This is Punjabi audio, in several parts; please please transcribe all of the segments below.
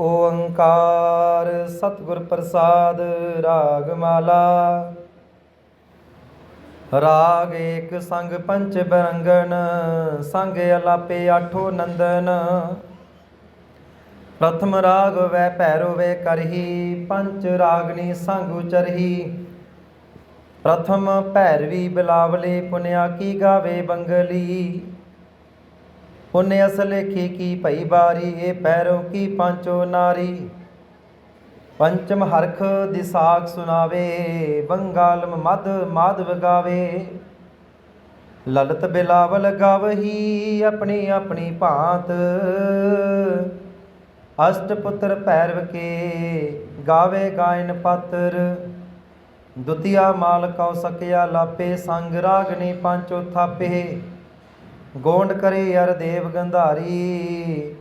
ਓੰਕਾਰ ਸਤਿਗੁਰ ਪ੍ਰਸਾਦ ਰਾਗ ਮਾਲਾ ਰਾਗ ਏਕ ਸੰਗ ਪੰਚ ਬਰੰਗਣ ਸੰਗ ਅਲਾਪੇ ਆਠੋ ਨੰਦਨ। ਪ੍ਰਥਮ ਰਾਗ ਵੈ ਭੈਰੋ ਵੇ ਕਰਹੀ, ਪੰਚ ਰਾਗਨੀ ਸੰਗ ਉਚਰਹੀ। ਪ੍ਰਥਮ ਭੈਰਵੀ ਬਿਲਾਵਲੇ, ਪੁਨਿਆ ਕੀ ਗਾਵੇ ਬੰਗਲੀ। ਪੁੰਨ ਅਸ ਲੇਖੀ ਕੀ ਭਈ ਬਾਰੀ ਏ ਪੈਰੋਂ ਕੀ ਪਾਂਚੋ ਨਾਰੀ? ਪੰਚਮ ਹਰਖ ਦਿਸਾਖ ਸੁਨਾਵੇ ਬੰਗਾਲਮ ਮਦ ਮਾਧਵ ਗਾਵੇ। ਲਲਤ ਬਿਲਾਵਲ ਗਾਵਹੀ ਆਪਣੀ ਆਪਣੀ ਭਾਂਤ। ਅਸ਼ਟ ਪੁੱਤਰ ਪੈਰਵ ਕੇ ਗਾਵੇ ਗਾਇਨ ਪਾਤਰ। ਦੁਤੀਆ ਮਾਲ ਕਉ ਸਕਿਆ ਲਾਪੇ, ਸੰਗ ਰਾਗਨੀ ਪਾਂਚੋ ਥਾਪੇ। ਗੋਂਡ ਕਰੇ ਅਰ ਦੇਵ ਗੰਧਾਰੀ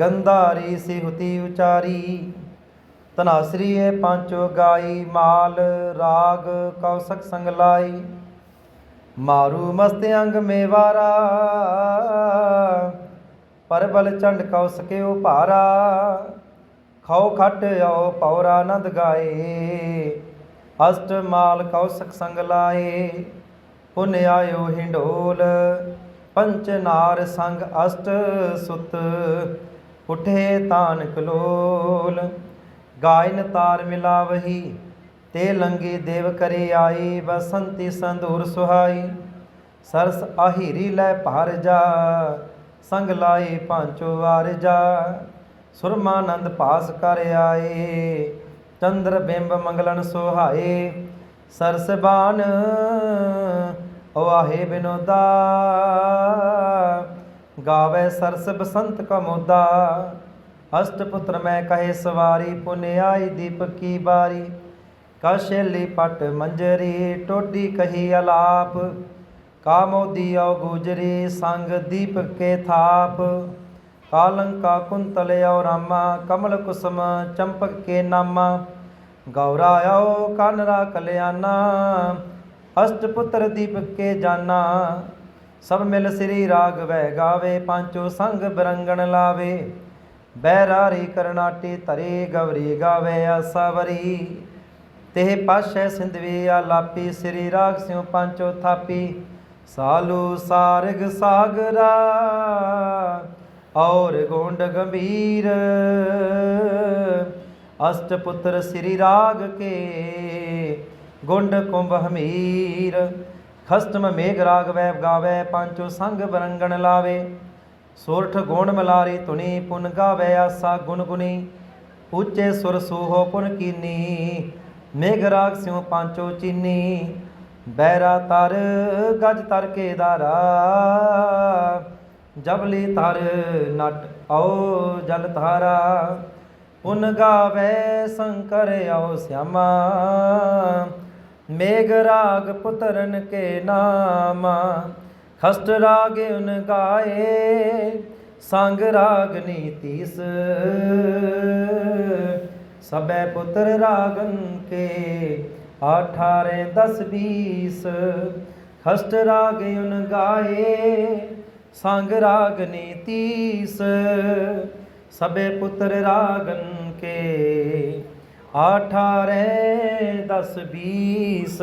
ਗੰਧਾਰੀ ਸਿਹੁਤੀ ਉਚਾਰੀ। ਤਨਾਸਰੀ ਏ ਪਾਂਚੋ ਗਾਈ, ਮਾਲ ਰਾਗ ਕੌਸਕ ਸੰਗ ਲਾਈ। ਮਾਰੂ ਮਸਤ ਅੰਗ ਮੇਵਾਰਾ, ਪਰਬਲ ਚੰਡ ਕੌਸਕਿਓ ਭਾਰਾ ਖਉ ਖੱਟ ਆਓ ਪੌਰਾ ਨੰਦ ਗਾਏ, ਅਸ਼ਟ ਮਾਲ ਕੌਸਕ ਸੰਗ ਲਾਏ। ਪੁਨ ਆਇਓ ਹਿੰਡੋਲ ਪੰਚ ਨਾਰ ਸੰਗ ਅਸ਼ਟ ਸੁਤ, ਉਠੇ ਤਾਨ ਕਲੋਲ ਗਾਇਨ ਤਾਰ ਮਿਲਾਵਹੀ, ਤੇ ਲੰਗੇ ਦੇਵ ਕਰੇ ਆਈ ਬਸੰਤੀ ਸੰਦੂਰ ਸੁਹਾਈ। ਸਰਸ ਆਹੀਰੀ ਲੈ ਭਾਰ ਜਾ, ਸੰਗ ਲਾਏ ਪਾਂਚੋ ਵਾਰ ਜਾ। ਸੁਰਮਾਨੰਦ ਪਾਸ ਕਰ ਆਏ, ਚੰਦਰ ਬਿੰਬ ਮੰਗਲਨ ਸੁਹਾਏ। ਸਰਸਬਾਨ ਵਾਹੇ ਬਿਨੋਦਾ, ਗਾਵੇ ਸਰਸ ਬਸੰਤ ਕਮੋਦਾ। ਅਸ਼ਟ ਪੁੱਤਰ ਮੈਂ ਕਹੇ ਸਵਾਰੀ, ਪੁਨਿਆਈ ਆਈ ਦੀਪਕ ਕੀ ਬਾਰੀ। ਕਸ਼ੇਲੀ ਪਟ ਮੰਜਰੀ, ਟੋਡੀ ਕਹੀ ਅਲਾਪ। ਕਾਮੋਦੀ ਆਉ ਗੁਜਰੀ, ਸੰਗ ਦੀਪਕ ਕੇ ਥਾਪ। ਕਾਲੰਕਾ ਕੁੰਤਲ ਆਉ ਰਾਮਾ, ਕਮਲ ਕੁਸਮ ਚੰਪਕ ਕੇ ਨਾਮਾ। ਗੌਰਾ ਆਉ ਕਾਨਰਾ ਕਲਿਆਣਾ ਅਸ਼ਟ ਪੁੱਤਰ ਦੀਪਕ ਕੇ ਜਾਨਾ। ਸਭ ਮਿਲ ਸ੍ਰੀ ਰਾਗ ਵੈ ਗਾਵੇ, ਪਾਂਚੋ ਸੰਗ ਬਰੰਗਣ ਲਾਵੇ। ਬੈਰਾਰੀ ਕਰਨਾਟੀ ਧਰੇ, ਗਵਰੀ ਗਾਵੇ ਆਸਾਵਰੀ ਤੇ ਪਾਸ਼ੈ ਸਿੰਧਵੀ ਆਲਾਪੀ, ਸ੍ਰੀ ਰਾਗ ਸਿਉ ਪਾਂਚੋ ਥਾਪੀ। ਸਾਲੂ ਸਾਰਗ ਸਾਗਰਾ, ਔਰ ਗੋਂਡ ਗੰਭੀਰ। ਅਸ਼ਟ ਪੁੱਤਰ ਸ੍ਰੀ ਰਾਗ ਕੇ ਗੁੰਡ ਕੁੰਭ ਹਮੀਰ ਖਸਟਮ ਮੇਘ ਰਾਗ ਵੈ ਗਾਵੇ ਪਾਂਚੋ ਸੰਗ ਬਰੰਗਣ ਲਾਵੇ। ਸੋਰਠ ਗੋਣ ਮਲਾਰੀ ਤੁਨੀ ਪੁਨ ਗਾਵੇ ਆਸਾ ਗੁਣ ਗੁਨੀ ਉੱਚੇ ਸੁਰ ਸੂਹੋ ਪੁਨ ਕੀਨੀ, ਮੇਘ ਰਾਗ ਸਿਉ ਪਾਂਚੋ ਚੀਨੀ। ਬੈਰਾ ਤਰ, ਗਜ ਤਰ ਕੇ ਦਾਰਾ ਜਬਲੀ ਤਰ ਨਟ ਆਓ ਜਲ ਧਾਰਾ। ਪੁਨ ਗਾਵੇ ਸ਼ੰਕਰ ਆਓ ਸਿਆਮਾ ਮੇਘ ਰਾਗ ਪੁੱਤਰਨ ਕੇ ਨਾਮਾ ਖਸਟ ਰਾਗ ਉਨ ਗਾਏ, ਸੰਗ ਰਾਗ ਨੀਤੀਸ। ਸਬੈ ਪੁੱਤਰ ਰਾਗਨ ਕੇ ਅਠਾਰੇ ਦਸ ਬੀਸ ਖਸਟ ਰਾਗ ਉਨ ਗਾਏ, ਸੰਗ ਰਾਗ ਨੀਤੀਸ। ਸਬੇ ਪੁੱਤਰ ਰਾਗਨ ਕੇ ਅਠਾਰੇ ਦਸ ਬੀਸ।